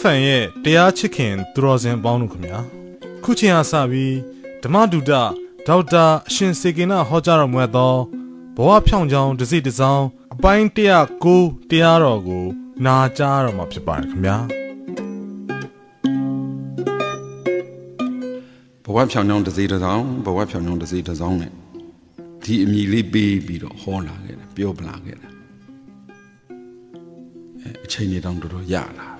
FM ရဲ့တရားချစ်ခင်သူတော်စင်အပေါင်းတို့ခင်ဗျာခုချိန်အားစပြီးဓမ္မဒုဒဒေါက်တာအရှင်စေကေနာဟောကြားတော်မူသောဘဝဖြောင်းချောင်းတစ်စိတစ်စောင်းအပိုင်း109တရားတော်ကို နာကြားတော်မှာဖြစ်ပါတယ်ခင်ဗျာဘဝဖြောင်ချောင်းတစ်စီတစ်စောင်းဘဝဖြောင်ချောင်းတစ်စီတစ်စောင်းနဲ့ဒီအမိလေးပေးပြီးတော့ဟောလာခဲ့တယ်ပြောပလာခဲ့တယ်အဲအချိန်ကြီးတောင်တော်တော်ရလာ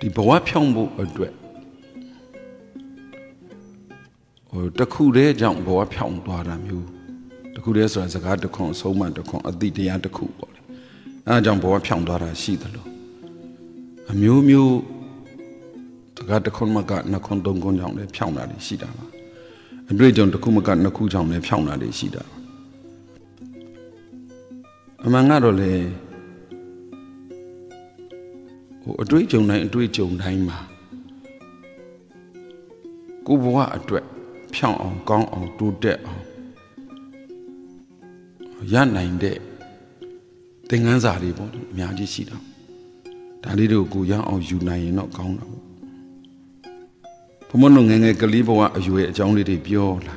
ဒီဘဝဖြောင်းဖို့အတွက်ဟိုတစ်ခုတည်းကြောင့်ဘဝဖြောင်းသွားတာမျိုးတစ်ခုတည်းဆိုတာစကားတစ်ခွန်းအဆုံးမတစ်ခွန်းအတိတရားတစ်ခုပေါ့လေအဲဒါကြောင့်ဘဝဖြောင်းသွားတာရှိသလိုအမျိုးမျိုးတကားတစ်ခွန်းမကနှစ်ခွန်းသုံးခွန်းကြောင့်လည်းဖြောင်းတာတွေရှိတာပါအတွေ့အကြုံတစ်ခုမကနှစ်ခုကြောင့်လည်းဖြောင်းတာတွေရှိတာပါအမှန်ကတော့လေ တွေ့အကြုံတိုင်းအတွေ့အကြုံတိုင်းမှာကိုဘဝအတွက်ဖြောင်းအောင်ကောင်းအောင်တိုးတက်အောင်ရနိုင်တဲ့သင်ခန်းစာတွေပေါ့အများကြီးရှိတာဒါလေးတွေကိုရအောင်ယူနိုင်ရင်တော့ကောင်းတာပေါ့ဘုမတို့ငယ်ငယ်ကလေးဘဝအရွယ်အကြောင်းလေးတွေပြောလာ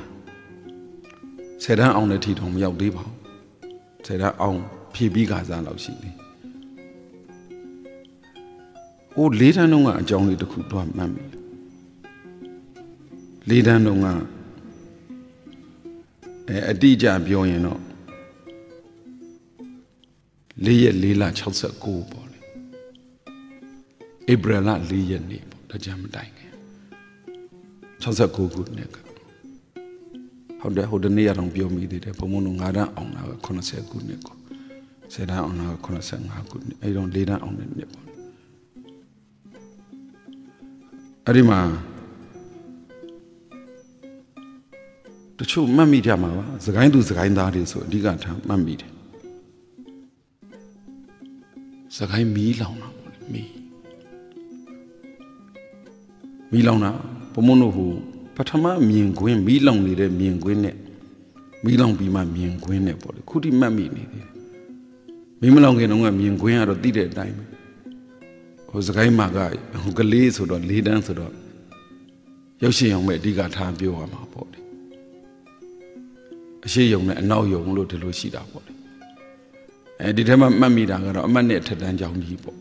ဆယ်တန်းအောင်တဲ့ထီတော်မရောက်သေးပါဘူးဆယ်တန်းအောင်ဖြည့်ပြီးကစားလောက်ရှိတယ် ဟိုလေးတန်းလုံးကအကြောင်းလေးတစ်ခုတော့မှတ်မိတယ်လေးတန်းလုံးကအဲအတိအကျပြောရင်တော့လေးရက်လေးလ69ပေါ့လေဧပြီလ4ရက်နေ့ပေါ့ဒါကြမ်းမတိုင်ခင်69ခုနှစ်ကဟုတ်တယ်ဟိုတနေ့ရအောင်ပြောမိသေးတယ်ဘုံဘုံတို့9တန်းအောင်တာက80ခုနှစ်ကို10တန်းအောင်တာက85ခုနှစ်အဲ့တော့4တန်းအောင်တဲ့နှစ်ပေါ့ အဲ့ဒီမှာတချို့မှတ်မိကြမှာပါစကိုင်းသူစကိုင်းသားတွေဆိုအဓိကထားမှတ်မိတယ်စကိုင်းမီးလောင်တာပေါ့လေမီးမီးလောင်တာဘုံမုံတို့ဟိုပထမမြင်ကွင်းမီးလောင်နေတဲ့မြင်ကွင်းနဲ့မီးလောင်ပြီးမှမြင်ကွင်းနဲ့ပေါ့လေခုထိမှတ်မိနေသေးတယ်မီးမလောင်ခင်တုန်းကမြင်ကွင်းကတော့သိတဲ့အတိုင်းပဲ ဟိုစကိုင်းမှာကဟိုကလေးဆိုတော့လေးတန်းဆိုတော့ရုပ်ရှင်အောင်ပဲအဓိကထားပြောရမှာပေါ့လေအရှိယုံနဲ့အနောက်ယုံလို့ဒီလိုရှိတာပေါ့လေအဲဒီထဲမှာမှတ်မိတာကတော့အမှတ်နဲ့ထက်တန်းကြောင်းကြီးပေါ့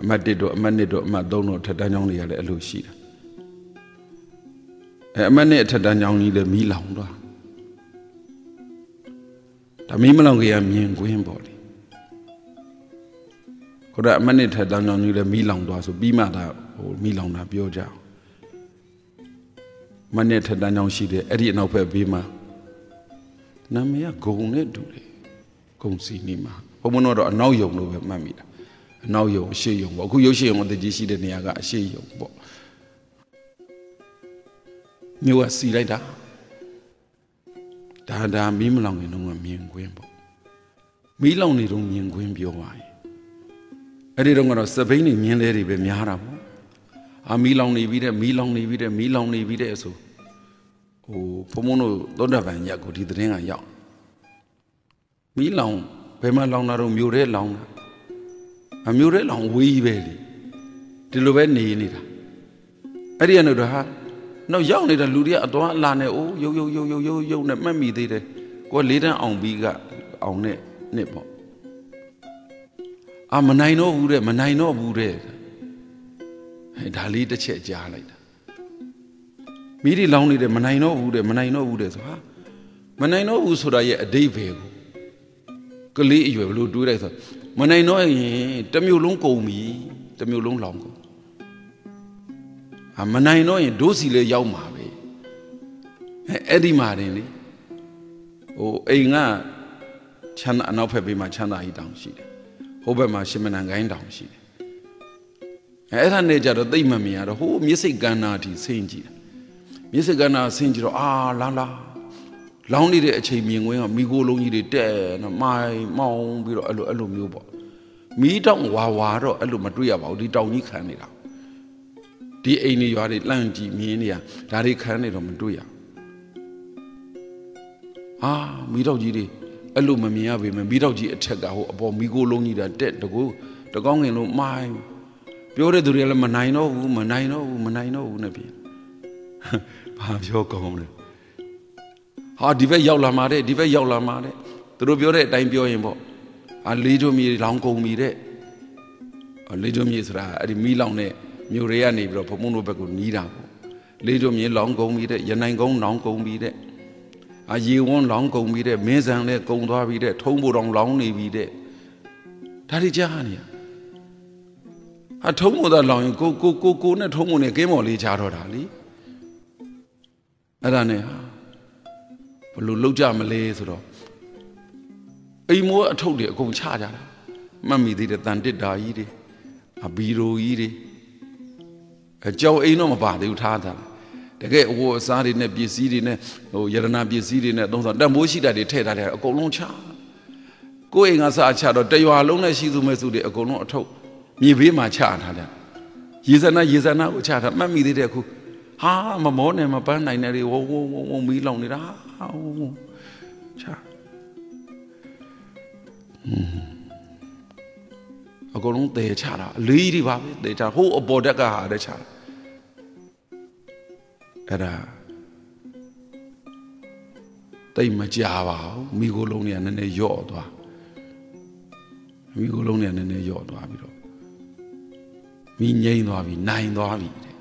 အမှတ်1တို့အမှတ်2တို့အမှတ်3တို့ထက်တန်းကြောင်းတွေကလည်းအဲ့လိုရှိတာအဲအမှတ်နဲ့ထက်တန်းကြောင်းကြီးလည်းမီးလောင်သွားဒါမီးမလောင်ခင်ကမြင်ကွင်းပေါ့လေ ခေါ်တာအမှတ်နဲ့ထက်တန်းကြောင်းကြီးလည်းမီးလောင်သွားဆိုပြီးမှဒါဟိုမီးလောင်တာပြောကြအောင်မနဲ့ထက်တန်းကြောင်းရှိတယ်အဲ့ဒီအနောက်ဘက်ဘေးမှာနာမည်ကဂုံနဲ့တူတယ်ဂုံစီနီမှာဘုံဘုံတော့အနောက်ယုံလို့ပဲမှတ်မိတာအနောက်ယုံအရှိယုံပေါ့အခုရုပ်ရှိယုံအတကြီးရှိတဲ့နေရာကအရှိယုံပေါ့မြို့ကစီလိုက်တာဒါဒါမီးမလောင်ခင်တော့မြင်ကွင်းပေါ့မီးလောင်နေတော့မြင်ကွင်းပြောပါရင် အဲ့ဒီတော့ကတော့စပိန်နေမြင်လဲတွေပဲများတာပေါ့အာမီးလောင်နေပြီတဲ့မီးလောင်နေပြီတဲ့မီးလောင်နေပြီတဲ့ဆိုဟိုဘုံဘုံတို့သောတာပန်ရက်ကိုဒီသတင်းကရောက်မီးလောင်ဘယ်မှာလောင်တာတော့မြို့ထဲလောင်တာအမျိုးထဲလောင်ဝေးပဲလေဒီလိုပဲနေနေတာအဲ့ဒီကတော့ဟာနောက်ရောက်နေတဲ့လူတွေကအတော်အလာနဲ့အိုးရုပ်ရုပ်ရုပ်ရုပ်ရုပ်ရုပ်နဲ့မှတ်မိသေးတယ်ကိုကလေးတန်းအောင်ပြီးကအောင်နဲ့နှစ်ပေါ့ အာမနိုင်တော့ဘူးတဲ့မနိုင်တော့ဘူးတဲ့ဟဲ့ဒါလေးတစ်ချက်ကြားလိုက်တာမိဒီလောင်းနေတယ်မနိုင်တော့ဘူးတဲ့မနိုင်တော့ဘူးတဲ့ဆိုဟာမနိုင်တော့ဘူးဆိုတာရဲ့အတိတ်ပဲကိုကလေးအရွယ်ဘလို့တွေးလိုက်ဆိုမနိုင်တော့ရင်တမျိုးလုံးကုန်ပြီတမျိုးလုံးလောင်ကုန်အာမနိုင်တော့ရင်ဒိုးစီလေးရောက်မှာပဲအဲအဲ့ဒီမှာတင်လေဟိုအိမ်ကချမ်းသာအနောက်ဖက်ဘေးမှာချမ်းသာဟိတောင်ရှိတယ် ဟိုဘက်မှာရှင်မနန်ကိုင်းတောင်ရှိတယ်အဲအဲ့ဒါနဲ့ကြတော့သိမ့်မမြင်ရတော့ဟိုမြစ်စိတ်ကန္နာတီဆင်းကြည့်တယ်မြစ်စိတ်ကန္နာဆင်းကြည့်တော့အာလာလာလောင်းနေတဲ့အချိန်မြင်ကွင်းကမိโกလုံးကြီးတွေတဲ့နော်မိုင်မောင်းပြီးတော့အဲ့လိုအဲ့လိုမျိုးပေါ့မီးတောင်ဝါဝါတော့အဲ့လိုမတွေ့ရပါဘူးဒီတောင်ကြီးခံနေတာဒီအိမ်တွေရွာတွေလှမ်းကြည့်မြင်နေရဒါတွေခံနေတော့မတွေ့ရအာမီးတောင်ကြီးတွေ အဲ့လိုမမြင်ရပေမဲ့မိတော့ကြီးအထက်ကဟိုအပေါ်မိကိုလုံးကြီးတာတက်တကူတကောင်းငင်လို့မိုင်းပြောတဲ့သူတွေကလည်းမနိုင်တော့ဘူးမနိုင်တော့ဘူးမနိုင်တော့ဘူးနဲ့ပြင်ဘာပြောကောင်းလဲဟာဒီဘက်ရောက်လာမှာတဲ့ဒီဘက်ရောက်လာမှာတဲ့သူတို့ပြောတဲ့အတိုင်းပြောရင်ပေါ့အာလေးတို့မြေလောင်ကုန်ပြီတဲ့လေးတို့မြေဆိုတာအဲ့ဒီမီးလောင်တဲ့မြို့တွေကနေပြီးတော့ဘုံဘုံတို့ဘက်ကိုနီးတာပေါ့လေးတို့မြေလောင်ကုန်ပြီတဲ့ရနိုင်ကုန်းလောင်ကုန်ပြီတဲ့ အရေဝန်းလောင်ကုန်ပြီတဲ့မင်းဆန်လည်းကုန်သွားပြီတဲ့ထုံးဖို့တောင်လောင်နေပြီတဲ့ဒါတွေကြားနေရအထုံးဖို့သာလောင်ရင်ကိုကိုကိုကိုနဲ့ထုံးဖို့နဲ့ကင်းမော်လေးချတော့တာလीအဲ့ဒါနဲ့ဟာဘလို့လောက်ကြမလဲဆိုတော့အိမ်မိုးအထုပ်တွေအကုန်ချကြတာမှတ်မိသေးတယ်တန်တစ်တာကြီးတွေအဘီရိုကြီးတွေအကြောက်အိမ်တော့မပါသေးဘူးထားတာ တကယ်အဝတ်အစားတွေနဲ့ပစ္စည်းတွေနဲ့ဟိုယရနာပစ္စည်းတွေနဲ့သုံးဆောင်တန်မိုးရှိတာတွေထည့်ထားတယ်အကုန်လုံးချကိုယ်အိမ်ကစားချတော့တရွာလုံးနဲ့ရှိသူမဲ့စုတွေအကုန်လုံးအထုပ်မြေဘေးမှာချထားတယ်ရေစနာရေစနာကိုချထားမှတ်မိသေးတယ်အခုဟာမမောနဲ့မပန်းနိုင်တဲ့တွေဝုံဝုံဝုံဝုံမီးလောင်နေတာဟာဝုံဝုံချာအကုန်လုံးတဲချတာအလေးတွေပါပဲတဲချဟိုးအပေါ်တက်ကဟာတဲ့ချတာ အဲ့ဒါတိတ်မကြပါဘူးမိကိုလုံးတွေကနည်းနည်းယော့သွားမိကိုလုံးတွေကနည်းနည်းယော့သွားပြီးတော့မိငိမ့်သွားပြီနိုင်သွားပြီတဲ့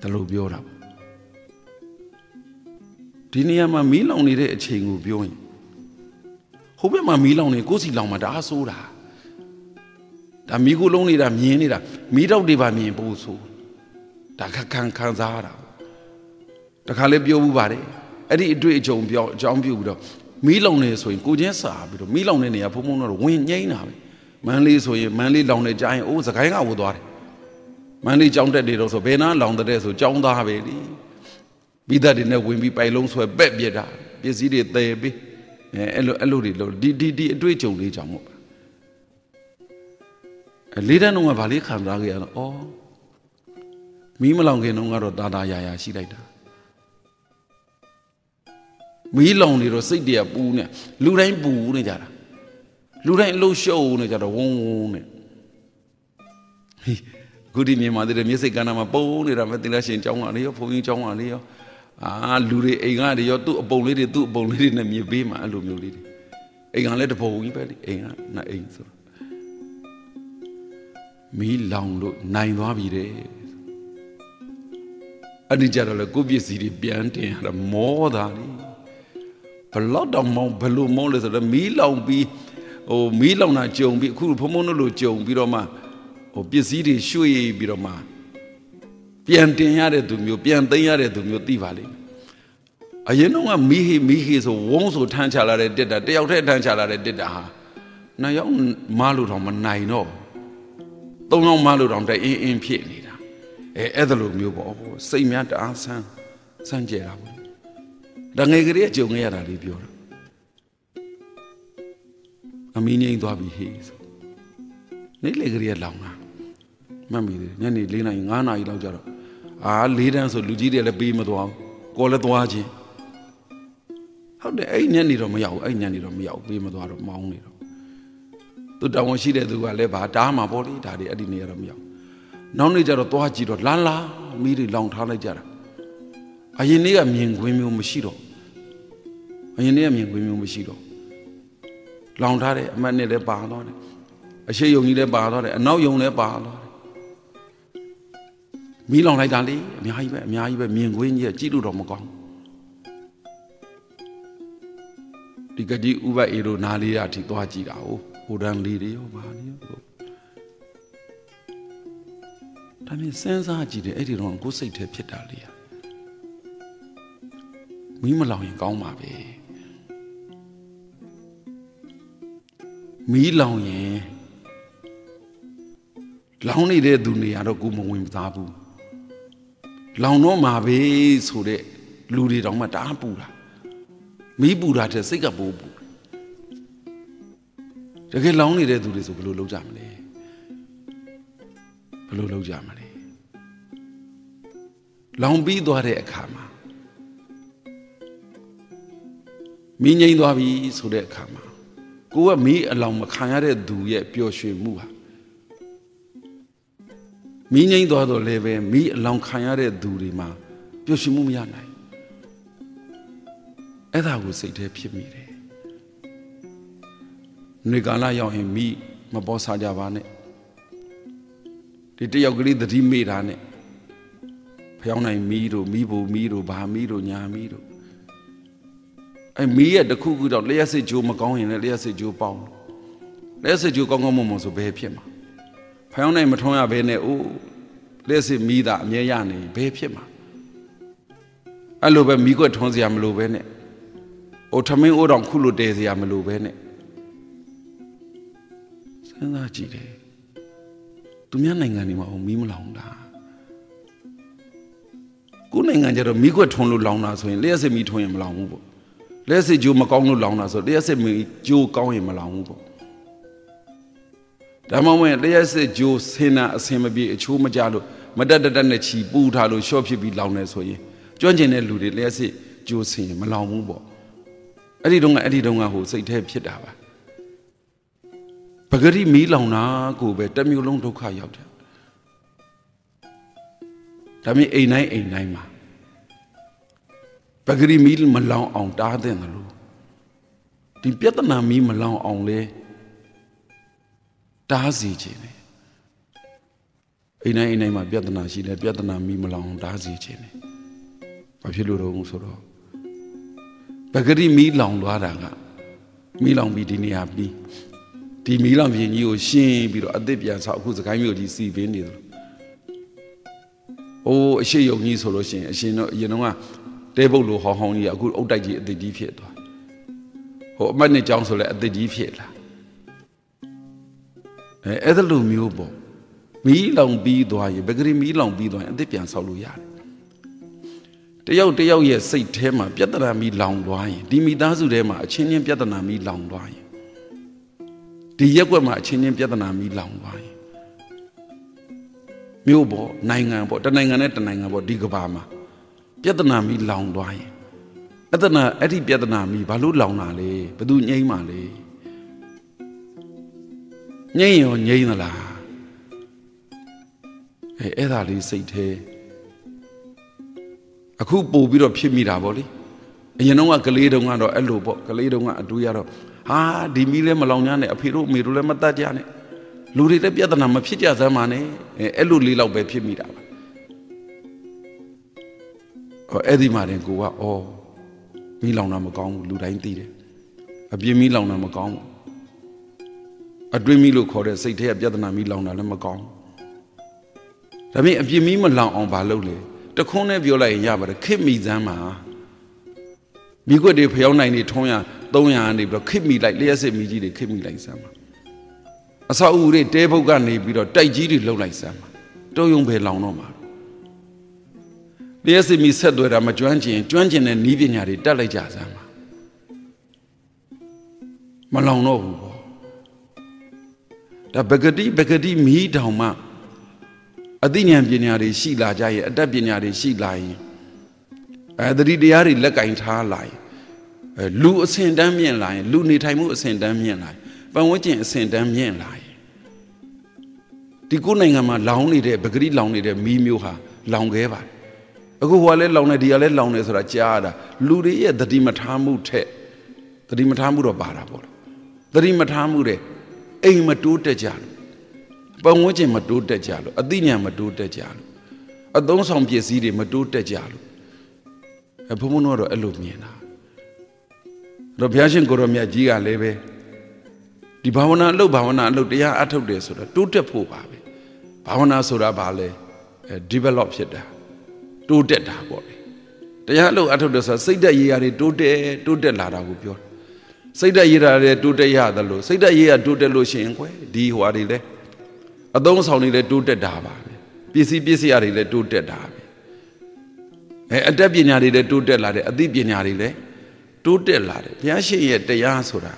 ဒါလို့ပြောတာပေါ့ဒီနေရာမှာမီးလောင်နေတဲ့အချိန်ကိုပြောရင်ဟိုဘက်မှာမီးလောင်နေကိုယ်စီလောင်မှာဒါဆိုးတာဒါမီးကိုလုံးနေတာမြင်နေတာမီးတော့တွေပါမြင်ဖို့ဆိုဒါခက်ခံခံစားရတာ တခါလေးပြောဘူးပါတယ်အဲ့ဒီအတွေ့အကြုံပြောအကြောင်းပြုပြီးတော့မီးလောင်နေဆိုရင်ကိုချင်းစာပြီးတော့မီးလောင်နေနေရဖုံဖုံတော့ဝင်ငိမ့်တာပဲမန်းလေးဆိုရင်မန်းလေးလောင်နေကြရင်အိုးစကိုင်းကဝတ်သွားတယ်မန်းလေးကြောင်းတက်နေတော့ဆိုဘယ်နာလောင်တဲ့ဆိုကြောင်းသားပဲလေပြီးသားတွေနဲ့ဝင်ပြီးပိုင်လုံးဆွဲပက်ပြစ်တာပစ္စည်းတွေတည်ပြီးအဲအဲ့လိုအဲ့လိုတွေလို့ဒီဒီဒီအတွေ့အကြုံလေးကြောင့်မို့အလေးတန်းတော့ကဘာလေးခံစားခဲ့ရတော့ဩမီးမလောင်ခင်တော့ကတော့တာတာယာယာရှိလိုက်တာ မီးလောင်နေတော့စိတ်တွေကပူနေလူတိုင်းပူနေကြတာလူတိုင်းအလုံးရှုပ်နေကြတော့ဝုန်းဝုန်းနေဟိခုဒီမြန်မာတွေမျက်စိကန်းနာမှာပုံနေတာမဲ့သင်္လားရှင်ကျောင်းကနေရောဘုန်းကြီးကျောင်းကနေရောအာလူတွေအိမ်ကနေရောသူ့အပုံလေးတွေသူ့အပုံလေးတွေနဲ့မြေပေးမှာအဲ့လိုမျိုးလေးတွေအိမ်ကလည်းတပုံကြီးပဲလေအိမ်ကနှစ်အိမ်ဆိုမီးလောင်လို့နိုင်သွားပြီတဲ့အဲ့ဒီကြတော့လေကိုပစ္စည်းတွေပြန်တင်ရတာမောတာလေ ဘလောက်တောင်မောဘလို့မောလဲဆိုတော့မီးလောင်ပြီးဟိုမီးလောင်တာကြုံပြီးအခုဖုံဖုံတို့လိုကြုံပြီးတော့မှဟိုပစ္စည်းတွေရွှေ့ပြီးတော့မှပြန်တင်ရတဲ့သူမျိုးပြန်သိမ်းရတဲ့သူမျိုးသိပါလိမ့်မယ်အရင်တော့ကမီးဟေးမီးဟေးဆိုဝုန်းဆိုထမ်းချလာတဲ့တစ်တာတယောက်တည်းထမ်းချလာတဲ့တစ်တာဟာနှစ်ယောက်မလို့တော့မနိုင်တော့သုံးယောက်မလို့တော့တအင်းအင်းဖြစ်နေတာအဲအဲ့ဒါလိုမျိုးပေါ့စိတ်များတအားဆန်းဆန်းကြတာပေါ့ ဒါငယ်ကလေးကြုံခဲ့ရတာလေးပြောတာအမီးငိမ့်သွားပြီဟေးဆိုနေလေကလေးလောင်တာမှတ်မိတယ်ညနေ၄နာရီ၅နာရီလောက်ကြတော့အာ၄တန်းဆိုလူကြီးတွေလည်းပေးမသွားဘူးကိုလည်းသွားခြင်းဟုတ်တယ်အဲ့ညနေတော့မရောက်ဘူးအဲ့ညနေတော့မရောက်ပေးမသွားတော့မောင်းနေတော့သူတောင်းရှိတဲ့သူကလည်းဗာတားမှာပေါ့လေဒါတွေအဲ့ဒီနေရာတော့မရောက်နောက်နေ့ကျတော့သွားကြည့်တော့လာလာမိတွေလောင်ထားလိုက်ကြတာ အရင်နေ့ကမြင်ခွင်းမျိုးမရှိတော့အရင်နေ့ကမြင်ခွင်းမျိုးမရှိတော့လောင်ထားတဲ့အမတ်နဲ့လည်းပါသွားတယ်အရှိယုံကြီးလည်းပါသွားတယ်အနောက်ယုံလည်းပါသွားတယ်မီးလောင်လိုက်တာလေအများကြီးပဲအများကြီးပဲမြင်ခွင်းကြီးကကြည့်လို့တော့မကောင်းဒီကတိဥပအေတို့နားလေးရအထိသွားကြည့်တာဟုတ်ဟိုတန်းလေးတွေရောပါနေရောဒါနဲ့စဉ်းစားကြည့်တယ်အဲ့ဒီတော့ကိုယ်စိတ်ထဲဖြစ်တာလေ မီးမလောင်ရင်ကောင်းပါပဲမီးလောင်ရင်လောင်နေတဲ့သူနေရာတော့ကိုမဝင်မသားဘူးလောင်တော့မှာပဲဆိုတဲ့လူတွေတောင်မှတအားပူတာမီးပူတာတဲ့စိတ်ကပိုးပူတကယ်လောင်နေတဲ့သူတွေဆိုဘယ်လိုလုပ်ကြမလဲဘယ်လိုလုပ်ကြမလဲလောင်ပြီးသွားတဲ့အခါမှာ မီးငိမ့်သွားပြီဆိုတဲ့အခါမှာကိုကမီးအလောင်မခံရတဲ့သူရဲ့ပျော်ရွှင်မှုဟာမီးငိမ့်သွားတော့လည်းပဲမီးအလောင်ခံရတဲ့သူတွေမှာပျော်ရွှင်မှုမရနိုင်အဲ့ဒါကိုစိတ်ထဲဖြစ်မိတယ်နေကာလရောက်ရင်မိမပေါ်စားကြပါနဲ့ဒီတယောက်ကလေးသတိမေ့တာနဲ့ဖျောင်းနိုင်မီးတို့မီးဘူမီးတို့ဘာမီးတို့ညာမီးတို့ အဲမီးရဲ့တခုခုတော့လျှက်စစ်ကြိုးမကောင်းရင်လည်းလျှက်စစ်ကြိုးပေါင်းလျှက်စစ်ကြိုးကောင်းကောင်းမွန်မွန်ဆိုဘယ်ဖြစ်မှာဖျောင်းနိုင်မထွန်းရဘဲနဲ့အိုးလျှက်စစ်မီးတာအမြဲရနေဘယ်ဖြစ်မှာအဲ့လိုပဲမီးကွက်ထွန်းစရာမလိုပဲနဲ့အိုထမင်းအိုးတောင်ခုလိုတဲစရာမလိုပဲနဲ့စဉ်းစားကြည့်တယ်သူများနိုင်ငံတွေမှာဟိုမီးမလောင်တာကိုယ်နိုင်ငံကျတော့မီးခွက်ထွန်းလို့လောင်တာဆိုရင်လျှက်စစ်မီးထွန်းရင်မလောင်ဘူးပေါ့ လျှက်စစ်ကြိုးမကောင်းလို့လောင်တာဆိုလျှက်စစ်မီးကြိုးကောင်းရင်မလောင်ဘူးပေါ့ဒါမှမဟုတ်လျှက်စစ်ကြိုးဆင်းတာအဆင်မပြေအချိုးမကြလို့မတက်တက်တက်နဲ့ချီပူထားလို့ရှော့ဖြစ်ပြီးလောင်နေဆိုရင်ကျွမ်းကျင်တဲ့လူတွေလျှက်စစ်ကြိုးဆင်းရင်မလောင်ဘူးပေါ့အဲ့ဒီတုန်းကအဲ့ဒီတုန်းကဟိုစိတ်แท้ဖြစ်တာပါပဂရိမီးလောင်တာကိုပဲတစ်မျိုးလုံးဒုက္ခရောက်တယ်ဒါမြင်အိမ်တိုင်းအိမ်တိုင်းမှာ ပဂရိမီးမလောင်အောင်တားတဲ့လို့ဒီပြဿနာမီးမလောင်အောင်လဲတားစီခြင်းတယ်အိမ်တိုင်းအိမ်တိုင်းမှာပြဿနာရှိတယ်ပြဿနာမီးမလောင်အောင်တားစီခြင်းတယ်ဘာဖြစ်လို့တော့ဆိုတော့ပဂရိမီးလောင်သွားတာကမီးလောင်ပြီးဒီနေရာပြီးဒီမီးလောင်ပြင်ကြီးကိုရှင်းပြီးတော့အသစ်ပြန်ဆောက်အခုစကိုင်းမြို့ကြီးစီပင်းနေတယ်အိုးအရှိယုံကြီးဆိုလို့ရှိရင်အရှင်တော့အရင်တော့က တဲပုတ်လိုဟောင်းဟောင်းကြီးအခုအုတ်တိုက်ကြီးအသစ်ကြီးဖြစ်သွားဟိုအမတ်နဲ့ကြောင်းဆိုလဲအသစ်ကြီးဖြစ်လာအဲအဲ့ဒါလိုမျိုးပေါ့မီးလောင်ပြီးသွားရင်ဘဂရီမီးလောင်ပြီးသွားရင်အသစ်ပြန်ဆောက်လို့ရတယ်တယောက်တယောက်ရဲ့စိတ်ထဲမှာပြဿနာမီးလောင်သွားရင်ဒီမိသားစုထဲမှာအချင်းချင်းပြဿနာမီးလောင်သွားရင်ဒီရက်ွက်မှာအချင်းချင်းပြဿနာမီးလောင်သွားရင်မြို့ပေါ်နိုင်ငံပေါ်တနိုင်ငံနဲ့တနိုင်ငံပေါ်ဒီကဘာမှာ ပြဿနာမီးလောင်သွားရင်အဲ့ဒနာအဲ့ဒီပြဿနာမီးဘာလို့လောင်တာလဲဘယ်သူငြိမ်းပါလဲငြိမ်းရောငြိမ်းသလားအဲအဲ့ဒါလေးစိတ်သေးအခုပို့ပြီးတော့ဖြစ်မိတာဗောလေအရင်တော့ကကလေးတုန်းကတော့အဲ့လိုပေါ့ကလေးတုန်းကအတူရတော့ဟာဒီမီးလဲမလောင်냐နဲ့အဖေတို့အမေတို့လည်းမတတ်ကြနဲ့လူတွေလည်းပြဿနာမဖြစ်ကြစမ်းပါနဲ့အဲအဲ့လိုလေးလောက်ပဲဖြစ်မိတာပါဟော အဲ့ဒီမှာတင်ကိုကအော်မီးလောင်တာမကောင်းဘူးလူတိုင်းသိတယ်အပြင်းမီးလောင်တာမကောင်းဘူးအတွင်းမီးလို့ခေါ်တဲ့စိတ်ထဲကပြဿနာမီးလောင်တာလည်းမကောင်းဒါပေမဲ့အပြင်းမီးမလောင်အောင်ဘာလုပ်လဲတခွန်းနဲ့ပြောလိုက်ရင်ရပါတယ်ခစ်မိစမ်းမှာမိခွက်တွေဖျောင်းနိုင်နေထုံးရ300ကနေပြီးတော့ခစ်မိလိုက်လျှက်စစ်မိကြီးတွေခစ်မိလိုက်စမ်းမှာအဆောက်အဦတွေတဲဘုတ်ကနေပြီးတော့တိုက်ကြီးတွေလှုပ်လိုက်စမ်းမှာတုံယုံပဲလောင်တော့မှာ လျှက်စစ်မိဆက်သွဲတာမကျွမ်းကျင်ကျွမ်းကျင်တဲ့နီးပညာတွေတက်လိုက်ကြစမ်းမှာမလောင်တော့ဘူးပေါ့ဒါပဂတိပဂတိမီးတောင်မှအသိဉာဏ်ပညာတွေရှိလာကြရဲ့အတတ်ပညာတွေရှိလာရင်အဲသတိတရားတွေလက်ကင်ထားလာရင်အဲလူအစင်တန်းမြင့်လာရင်လူနေထိုင်မှုအစင်တန်းမြင့်လာရင်ပတ်ဝန်းကျင်အစင်တန်းမြင့်လာရင်ဒီကိုနိုင်ငံမှာလောင်နေတဲ့ပဂရိလောင်နေတဲ့မီးမျိုးဟာလောင်ခဲ့ပါတယ် အခုဟိုကလည်းလောင်နေဒီကလည်းလောင်နေဆိုတာကြားရတာလူတွေရဲ့သတိမထားမှုထက်သတိမထားမှုတော့ပါတာပေါ့သတိမထားမှုတဲ့အိမ်မတိုးတက်ကြလို့ပတ်ဝန်းကျင်မတိုးတက်ကြလို့အသိဉာဏ်မတိုးတက်ကြလို့အသုံးဆောင်ပစ္စည်းတွေမတိုးတက်ကြလို့အဘုံဘုံတော့အဲ့လိုမြင်တာတော့ဘုရားရှင်ကိုရောမြတ်ကြီးကလည်းပဲဒီဘာဝနာအလုပ်ဘာဝနာအလုပ်တရားအထုတ်တယ်ဆိုတော့တိုးတက်ဖို့ပါပဲဘာဝနာဆိုတာဘာလဲအဲ develop ဖြစ်တာ တိုးတက်တာပေါ့လေတရားအလုပ်အထုတ်တယ်ဆိုတာစိတ်တက်ရေးရာတွေတိုးတက်တိုးတက်လာတာကိုပြောစိတ်တက်ရေးရာတွေတိုးတက်ရတယ်လို့စိတ်တက်ရေးရာတိုးတက်လို့ရှိရင်ကွယ်ဒီဟွာတွေလဲအသုံးဆောင်တွေလည်းတိုးတက်တာပါပဲပစ္စည်းပစ္စည်းတွေလည်းတိုးတက်တာပဲအဲအတတ်ပညာတွေလည်းတိုးတက်လာတယ်အသိပညာတွေလည်းတိုးတက်လာတယ်ဘုရားရှင်ရဲ့တရားဆိုတာ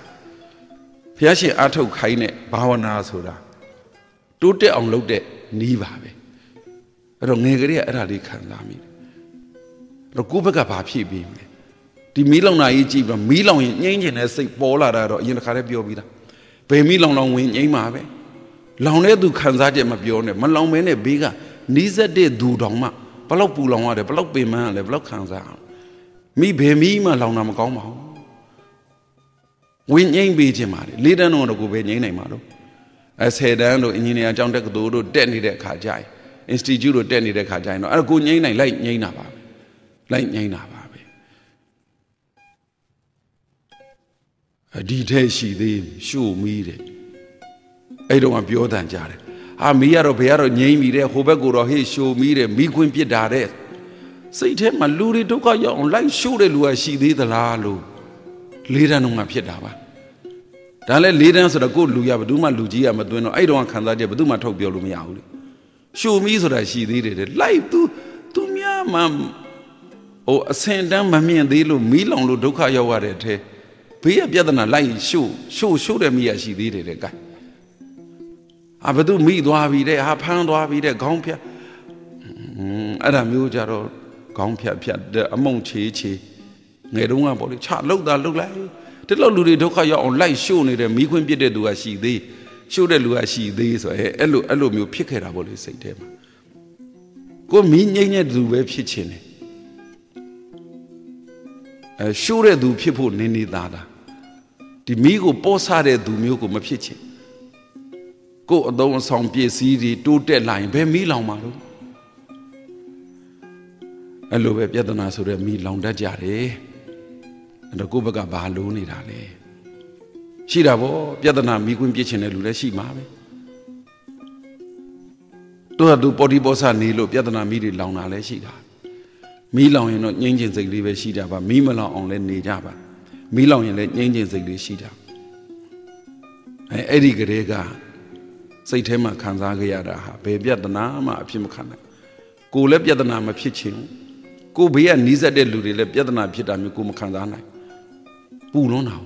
ဘုရားရှင်အားထုတ်ခိုင်းတဲ့ဘာဝနာဆိုတာတိုးတက်အောင်လုပ်တဲ့နီးပါပဲ အဲ့တော့ငယ်ကလေးကအဲ့ဒါလေးခံစားမိတယ်အဲ့တော့ကိုယ့်ဘက်ကဘာဖြည့်ပြီးမလဲတဒီမီးလောင်တာကြီးကြည့်ပြီးမီးလောင်ရင်ငိမ့်ကျင်တဲ့စိတ်ပေါ်လာတာတော့အရင်တစ်ခါတည်းပြောပြီးသားဘယ်မီးလောင်လောင်ဝင်ငိမ့်မှာပဲလောင်တဲ့သူခံစားချက်မပြောနဲ့မလောင်မဲနဲ့ဘေးကနီးစက်တဲ့သူတောင်မှဘလောက်ပူလောင်ရတယ်ဘလောက်ပင်ပန်းရတယ်ဘလောက်ခံစားအောင်မိဘယ်မီးမှလောင်တာမကောင်းပါဘူးဝင်ငိမ့်ပေးခြင်းပါလေလေးတန်းတော့ကိုပဲငိမ့်နိုင်မှာတော့အဲဆယ်တန်းတို့အင်ဂျင်နီယာကျောင်းတက္ကသိုလ်တို့တက်နေတဲ့အခါကျရင် institute တို့တက်နေတဲ့အခါကျရင်တော့အဲ့ဒါကိုငိမ့်နိုင်လိုက်ငိမ့်တာပါပဲလိုက်ငိမ့်တာပါပဲအဒီထဲရှိသေးရှို့မီးတယ်အဲ့တော့ပြောတန်ကြတယ်ဟာမီးရတော့ဘယ်ကတော့ငိမ့်ပြီတဲ့ဟိုဘက်ကိုတော့ဟေးရှို့မီးတယ်မီးခွင်းပြစ်တာတဲ့စိတ်ထဲမှာလူတွေဒုက္ခရောက်အောင်လိုက်ရှို့တဲ့လူကရှိသေးသလားလို့လေးတန်းတော့မှဖြစ်တာပါဒါလည်းလေးတန်းဆိုတော့ကိုယ်လူရဘယ်သူမှလူကြီးရမသွင်းတော့အဲ့တော့ခံစားချက်ဘယ်သူမှထုတ်ပြောလို့မရဘူးလေ ရှို့မီးဆိုတာရှိသေးတယ်တဲ့လိုက်သူသူများမှဟိုအစင်တန်းမမြင်သေးလို့မီးလောင်လို့ဒုက္ခရောက်ရတဲ့အထဲဘေးရပြဿနာလိုက်ရှို့ရှို့ရှို့တဲ့မီးရရှိသေးတယ်တဲ့ကဲအာဘသူမိသွားပြီတဲ့ဟာဖမ်းသွားပြီတဲ့ခေါင်းဖြတ်အဲ့ဒါမျိုးကြတော့ခေါင်းဖြတ်ဖြတ်အမုံချေးချေးငယ်တုန်းကပေါ့လေချလှုပ်တာလှုပ်လိုက်ဒီလိုလူတွေဒုက္ခရောက်အောင်လိုက်ရှို့နေတဲ့မိခွင်းပြစ်တဲ့သူကရှိသေး ရှို့တဲ့လူကရှိသေးဆိုရဲအဲ့လိုအဲ့လိုမျိုးဖြစ်ခဲ့တာပေါ့လေစိတ်ထဲမှာကိုမိငိမ့်တဲ့သူပဲဖြစ်ချင်တယ်အဲရှိုးတဲ့သူဖြစ်ဖို့နင်းနေသားတာဒီမိကိုပေါ်ဆတဲ့သူမျိုးကိုမဖြစ်ချင်ကိုအသုံးအဆောင်ပစ္စည်းတွေတိုးတက်လာရင်ဘယ်မိလောင်မှာလို့အဲ့လိုပဲပြဿနာဆိုတဲ့မိလောင်တတ်ကြတယ်အဲ့တော့ကိုယ့်ဘက်ကဘာလိုနေတာလဲ ရှိတာဗောပြဿနာမိခွင်းပြစ်ချင်တဲ့လူလည်းရှိမှာပဲတို့ကသူပေါ်ဒီပေါ်ဆနေလို့ပြဿနာမိတွေလောင်တာလည်းရှိတာမီးလောင်ရင်တော့ငိမ့်ကျင်စိတ်လေးပဲရှိကြပါမီးမလောင်အောင်လည်းနေကြပါမီးလောင်ရင်လည်းငိမ့်ကျင်စိတ်လေးရှိကြအဲအဲ့ဒီကလေးကစိတ်ထဲမှာခံစားခဲ့ရတာဟာဘယ်ပြဿနာမှအဖြစ်မခံနိုင်ကိုလည်းပြဿနာမဖြစ်ချင်ကိုဘေးကနီးစပ်တဲ့လူတွေလည်းပြဿနာဖြစ်တာမျိုးကိုမခံစားနိုင်ပူလွန်းတာ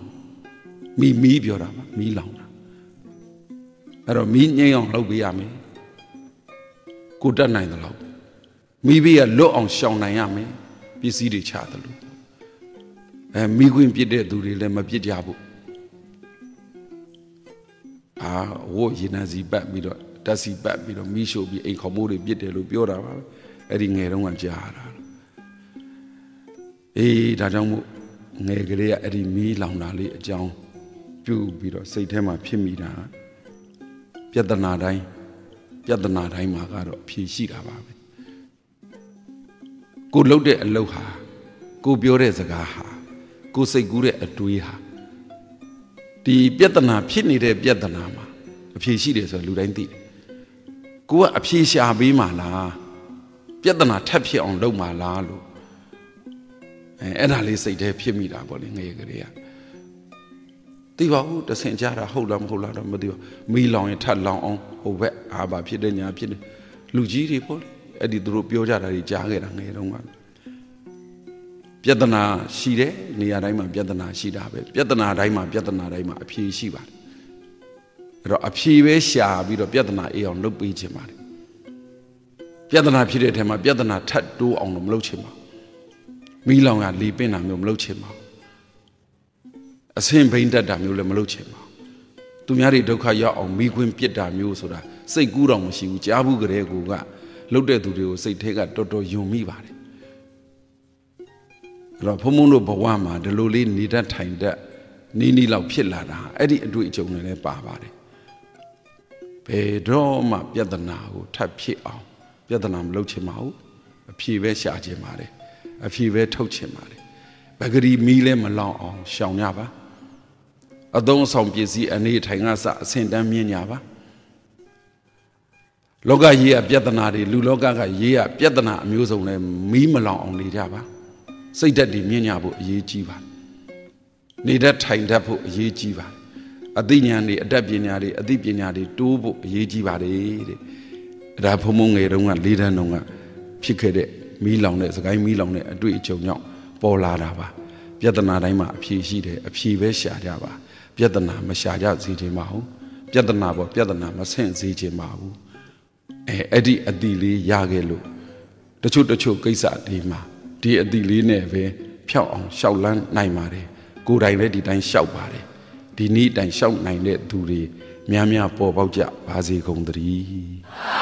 မီမီးပြောတာပါမီးလောင်တာအဲ့တော့မီးငိမ့်အောင်လုပ်ပေးရမယ်ကိုတတ်နိုင်သလားမိဘကလွတ်အောင်ရှောင်နိုင်ရမယ်ပစ္စည်းတွေချတယ်လို့အဲမိခွင့်ပြစ်တဲ့သူတွေလည်းမပြစ်ကြဘူးအာဝို့ရေနံစီပတ်ပြီးတော့တက်စီပတ်ပြီးတော့မိရှို့ပြီးအိမ်ခေါမိုးတွေပြစ်တယ်လို့ပြောတာပါပဲအဲ့ဒီငယ်တုန်းကကြားတာအေးဒါကြောင့်မို့ငယ်ကလေးကအဲ့ဒီမီးလောင်တာလေးအကြောင်း ပြုပြီးတော့စိတ်ထဲမှာဖြစ်မိတာပြဿနာတိုင်းပြဿနာတိုင်းမှာကတော့အဖြေရှိတာပါပဲကိုလှုပ်တဲ့အလုပ်ဟာကိုပြောတဲ့စကားဟာကိုစိတ်ကူးတဲ့အတွေးဟာဒီပြဿနာဖြစ်နေတဲ့ပြဿနာမှာအဖြေရှိတယ်ဆိုတော့လူတိုင်းသိတယ်ကိုကအဖြေရှာပေးမှလားပြဿနာထပ်ဖြစ်အောင်လုပ်မှလားလို့အဲအဲ့ဒါလေးစိတ်ထဲဖြစ်မိတာပေါ့လေငရေကလေးက သိပါဘူးတဆင်ကြတာဟုတ်လားမဟုတ်လားတော့မသိပါမီးလောင်ရင်ထပ်လောင်အောင်ဟိုဘက်အာဘာဖြစ်တဲ့ညာဖြစ်တယ်လူကြီးတွေပေါ့လေအဲ့ဒီသူတို့ပြောကြတာတွေကြားခဲ့တာငယ်တုန်းကပြဿနာရှိတယ်နေရာတိုင်းမှာပြဿနာရှိတာပဲပြဿနာတိုင်းမှာပြဿနာတိုင်းမှာအဖြေရှိပါတယ်အဲ့တော့အဖြေပဲရှာပြီးတော့ပြဿနာအေးအောင်လုပ်ပေးခြင်းပါတယ်ပြဿနာဖြစ်တဲ့အထက်မှာပြဿနာထပ်တိုးအောင်တော့မလုပ်ချင်ပါမီးလောင်ကလီပင့်တာမျိုးမလုပ်ချင်ပါ အဆင်ဘိန်းတက်တာမျိုးလည်းမလုပ်ချင်ပါသူများတွေဒုက္ခရောက်အောင်မိခွင်းပြစ်တာမျိုးဆိုတာစိတ်ကူးတော့မရှိဘူးကြားဘူးကြတဲ့ကူကလှုပ်တဲ့သူတွေကိုစိတ်ထဲကတော်တော်ယုံမိပါတယ်အဲ့တော့ဘုံဘုံတို့ဘဝမှာဒီလိုလေးနေတတ်ထိုင်တတ်နီးနီးလောက်ဖြစ်လာတာအဲ့ဒီအတွေ့အကြုံတွေလည်းပါပါတယ်ဘယ်တော့မှပြဿနာကိုထပ်ဖြစ်အောင် ပြဿနာမလုပ်ချင်ပါဘူးအဖြေပဲရှာချင်ပါတယ်အဖြေပဲထုတ်ချင်ပါတယ်ပဂရီမီးလည်းမလောင်အောင်ရှောင်ကြပါ အသုံးဆောင်ပစ္စည်းအနေထိုင်ကစအဆင့်တန်းမြင့်ကြပါလောကကြီးကပြဿနာတွေလူလောကကရေးကပြဿနာအမျိုးစုံနဲ့မီးမလောင်အောင်နေကြပါစိတ်ဓာတ်တွေမြင့်ကြဖို့အရေးကြီးပါနေတတ်ထိုင်တတ်ဖို့အရေးကြီးပါအသိဉာဏ်တွေအတတ်ပညာတွေအသိပညာတွေတိုးဖို့အရေးကြီးပါတယ်တဲ့အဲ့ဒါဖုံဖုံငယ်တုန်းကလေးတန်းတုန်းကဖြစ်ခဲ့တဲ့မီးလောင်တဲ့စကိုင်းမီးလောင်တဲ့အတွေ့အကြုံကြောင့်ပေါ်လာတာပါ ပြဿနာတိုင်းမှာအဖြေရှိတယ်အဖြေပဲရှာကြပါပြဿနာမရှာကြစေချင်ပါဘူးပြဿနာပေါ်ပြဿနာမဆင့်စေချင်ပါဘူးအဲအဲ့ဒီအတိလေးရခဲ့လို့တချို့တချို့ကိစ္စတွေမှာဒီအတိလေးနဲ့ပဲဖြောက်အောင်ရှောက်လန်းနိုင်ပါတယ်ကိုယ်တိုင်လည်းဒီတိုင်းရှောက်ပါတယ်ဒီနေ့တိုင်ရှောက်နိုင်တဲ့သူတွေများများပေါ်ပေါက်ကြပါစေကုန်သတည်း